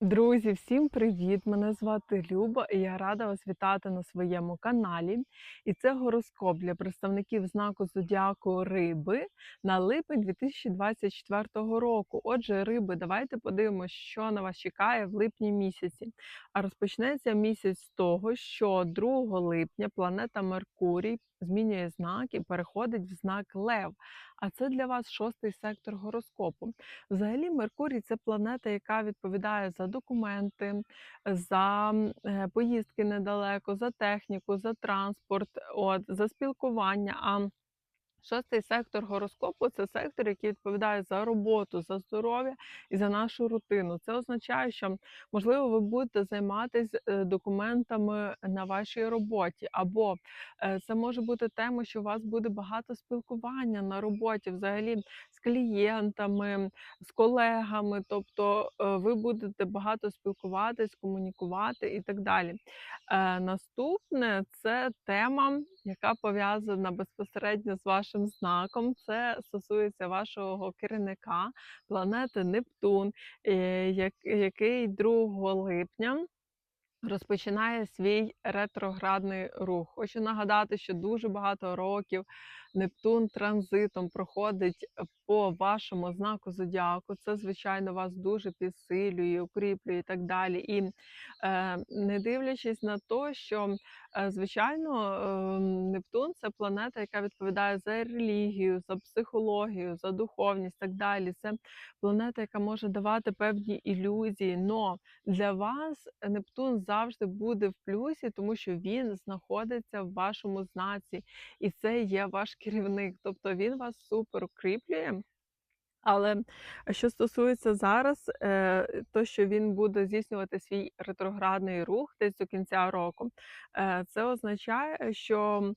Друзі, всім привіт! Мене звати Люба, і я рада вас вітати на своєму каналі. І це гороскоп для представників знаку зодіаку Риби на липень 2024 року. Отже, риби, давайте подивимося, що на вас чекає в липні місяці. А розпочнеться місяць з того, що 2 липня планета Меркурій змінює знак і переходить в знак Лев. А це для вас шостий сектор гороскопу. Взагалі, Меркурій це планета, яка відповідає за документи, за е, поїздки недалеко, за техніку, за транспорт, от, за спілкування. А Шостий сектор гороскопу це сектор, який відповідає за роботу, за здоров'я і за нашу рутину. Це означає, що можливо ви будете займатися е, документами на вашій роботі, або е, це може бути тема, що у вас буде багато спілкування на роботі, взагалі з клієнтами, з колегами. Тобто е, ви будете багато спілкуватись, комунікувати і так далі. Наступне це тема, яка пов'язана безпосередньо з вашим знаком. Це стосується вашого керівника, планети Нептун, е, який 2 липня. Розпочинає свій ретроградний рух. Хочу нагадати, що дуже багато років Нептун транзитом проходить по вашому знаку зодіаку. Це, звичайно, вас дуже підсилює, укріплює і так далі. І е, не дивлячись на те, що, е, звичайно, е, Нептун це планета, яка відповідає за релігію, за психологію, за духовність так далі. Це планета, яка може давати певні ілюзії. Но для вас Нептун завжди буде в плюсі, тому що він знаходиться в вашому знаці, і це є ваш керівник. Тобто він вас супер укріплює. Але що стосується зараз, е, то що він буде здійснювати свій ретроградний рух десь до кінця року, е, це означає, що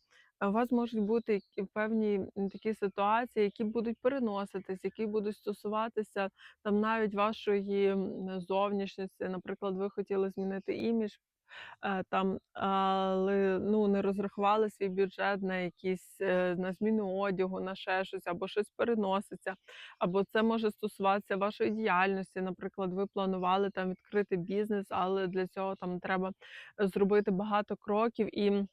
у вас можуть бути певні такі ситуації, які будуть переноситись, які будуть стосуватися там навіть вашої зовнішності. Наприклад, ви хотіли змінити імідж, там, але ну, не розрахували свій бюджет на якісь е, на зміну одягу, на ще щось, або щось переноситься, або це може стосуватися вашої діяльності. Наприклад, ви планували там відкрити бізнес, але для цього там треба зробити багато кроків, і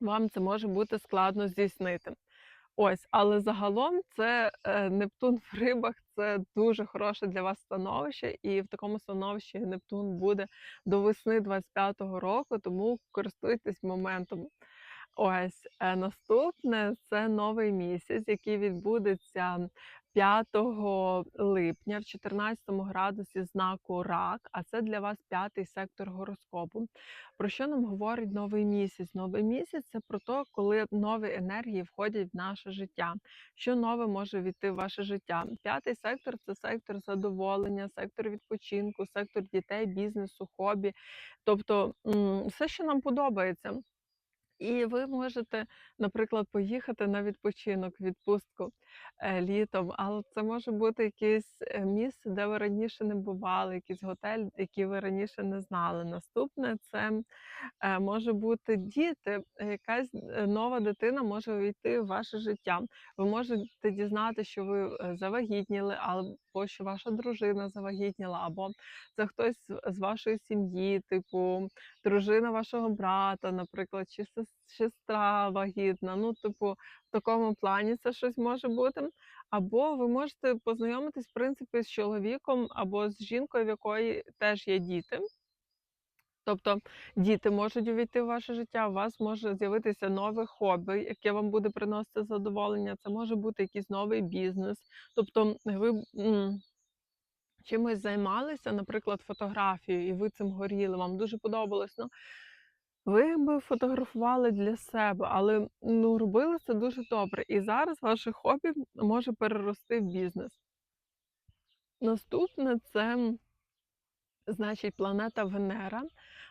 вам це може бути складно здійснити. Ось, але загалом це е, Нептун в рибах це дуже хороше для вас становище, і в такому становищі Нептун буде до весни 25-го року, тому користуйтесь моментом. Ось е, наступне це новий місяць, який відбудеться 5 липня в 14 градусі знаку рак, а це для вас п'ятий сектор гороскопу. Про що нам говорить новий місяць? Новий місяць це про те, коли нові енергії входять в наше життя. Що нове може війти в ваше життя? П'ятий сектор це сектор задоволення, сектор відпочинку, сектор дітей, бізнесу, хобі, тобто все, що нам подобається. І ви можете, наприклад, поїхати на відпочинок, відпустку е, літом, але це може бути якесь е, місце, де ви раніше не бували, якийсь готель, який ви раніше не знали. Наступне це е, може бути діти, якась нова дитина може увійти в ваше життя. Ви можете дізнати, що ви завагітніли, або що ваша дружина завагітніла, або це хтось з вашої сім'ї, типу дружина вашого брата, наприклад, чи сестра вагітна. Ну, типу, в такому плані це щось може бути. Або ви можете познайомитись, в принципі, з чоловіком або з жінкою, в якої теж є діти. Тобто діти можуть увійти в ваше життя, у вас може з'явитися нове хобі, яке вам буде приносити задоволення. Це може бути якийсь новий бізнес. Тобто ви чимось займалися, наприклад, фотографією, і ви цим горіли, вам дуже подобалось. Ну, ви би фотографували для себе, але ну, робили це дуже добре. І зараз ваше хобі може перерости в бізнес. Наступне це, значить, планета Венера.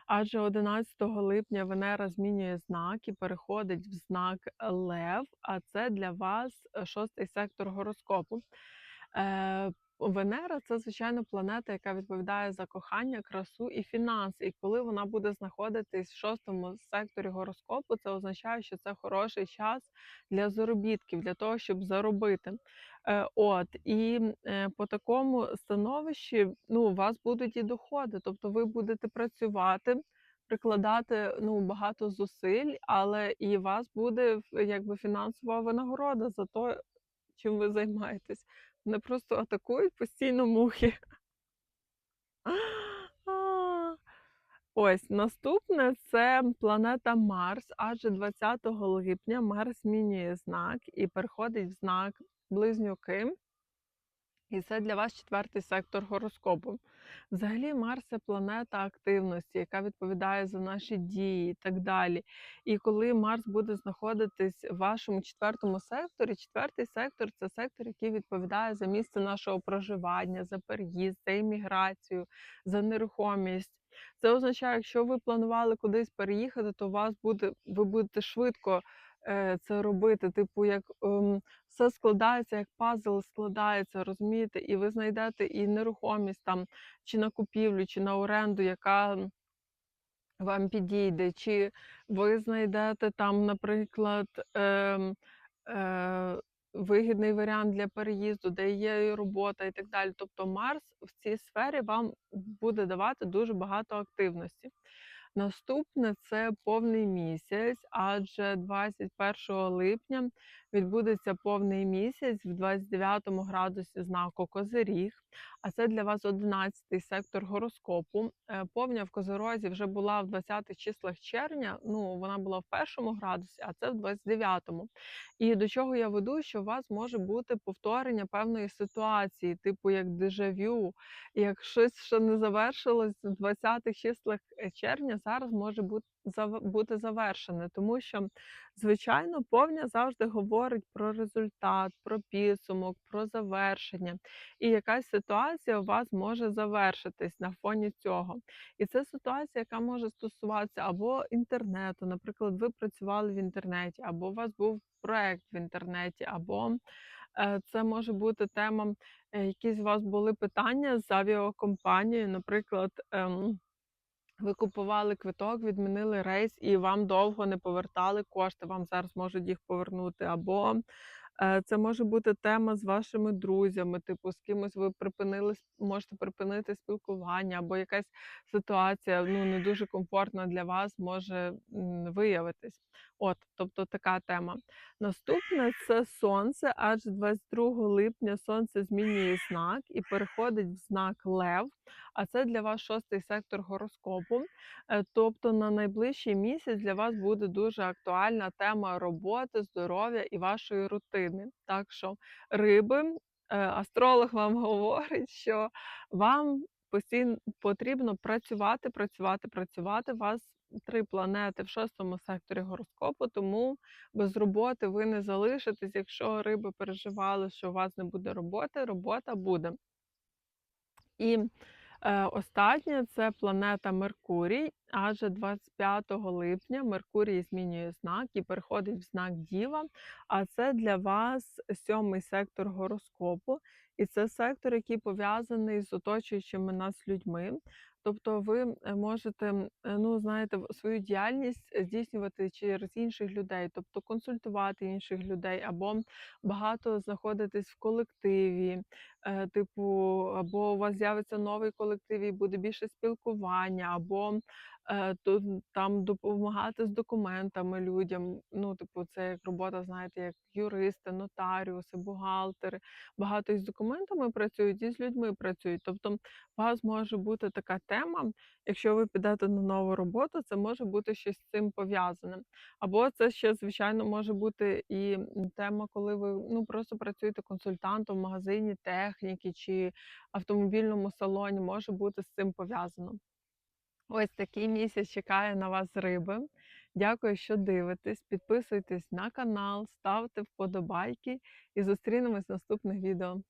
Адже 11 липня Венера змінює знак і переходить в знак Лев, а це для вас шостий сектор гороскопу. Венера це, звичайно, планета, яка відповідає за кохання, красу і фінанси. І коли вона буде знаходитись в шостому секторі гороскопу, це означає, що це хороший час для заробітків, для того, щоб заробити. Е, От і е, по такому становищі ну, у вас будуть і доходи, тобто ви будете працювати. Прикладати ну багато зусиль, але і вас буде якби фінансова винагорода за те, чим ви займаєтесь. Мене просто атакують постійно мухи. Ось наступне це планета Марс, адже 20 липня Марс змінює знак і переходить в знак Близнюки. І це для вас четвертий сектор гороскопу. Взагалі, Марс це планета активності, яка відповідає за наші дії і так далі. І коли Марс буде знаходитись в вашому четвертому секторі, четвертий сектор це сектор, який відповідає за місце нашого проживання, за переїзд, за імміграцію, за нерухомість. Це означає, якщо ви планували кудись переїхати, то у вас буде, ви будете швидко це робити. Типу, як ем, все складається, як пазл складається, розумієте, і ви знайдете і нерухомість там, чи на купівлю, чи на оренду, яка вам підійде, чи ви знайдете там, наприклад, ем, е, вигідний варіант для переїзду, де є робота і так далі. Тобто Марс в цій сфері вам буде давати дуже багато активності. Наступне це повний місяць, адже 21 липня відбудеться повний місяць в 29 градусі знаку Козиріг, а це для вас 11-й сектор гороскопу. Е, Повня в Козирозі вже була в 20-х числах червня. Ну вона була в першому градусі, а це в 29-му. І до чого я веду, що у вас може бути повторення певної ситуації, типу як дежавю, як щось ще не завершилось в 20-х числах е, червня, зараз може бути бути завершене, тому що звичайно повня завжди говорить про результат, про підсумок, про завершення. І якась ситуація у вас може завершитись на фоні цього. І це ситуація, яка може стосуватися або інтернету. Наприклад, ви працювали в інтернеті, або у вас був проект в інтернеті, або е, це може бути тема, е, якісь у вас були питання з авіакомпанією, наприклад. Ви купували квиток, відмінили рейс, і вам довго не повертали кошти. Вам зараз можуть їх повернути. Або е, це може бути тема з вашими друзями, типу з кимось ви припинили можете припинити спілкування, або якась ситуація ну не дуже комфортна для вас може виявитись. От, тобто така тема. Наступне це сонце, адже 22 липня сонце змінює знак і переходить в знак Лев. А це для вас шостий сектор гороскопу. Е, Тобто на найближчий місяць для вас буде дуже актуальна тема роботи, здоров'я і вашої рутини. Так що риби, е, астролог вам говорить, що вам постійно потрібно працювати, працювати, працювати. У вас три планети в шостому секторі гороскопу, тому без роботи ви не залишитесь. Якщо риби переживали, що у вас не буде роботи, робота буде. І е, останнє це планета Меркурій, адже 25 липня Меркурій змінює знак і переходить в знак Діва. А це для вас сьомий сектор гороскопу, і це сектор, який пов'язаний з оточуючими нас людьми. Тобто ви е, можете, е, ну знаєте, свою діяльність здійснювати через інших людей, тобто консультувати інших людей, або багато знаходитись в колективі, е, типу, або у вас з'явиться новий колектив і буде більше спілкування, або е, то, там допомагати з документами людям. Ну, типу, це як робота, знаєте, як юристи, нотаріуси, бухгалтери. Багато із документами працюють, і з людьми працюють. Тобто, у вас може бути така тема, якщо ви підете на нову роботу, це може бути щось з цим пов'язане. Або це ще, звичайно, може бути і тема, коли ви ну просто працюєте консультантом в магазині техніки чи автомобільному салоні, може бути з цим пов'язано. Ось такий місяць чекає на вас риби. Дякую, що дивитесь. Підписуйтесь на канал, ставте вподобайки і зустрінемось в наступних відео.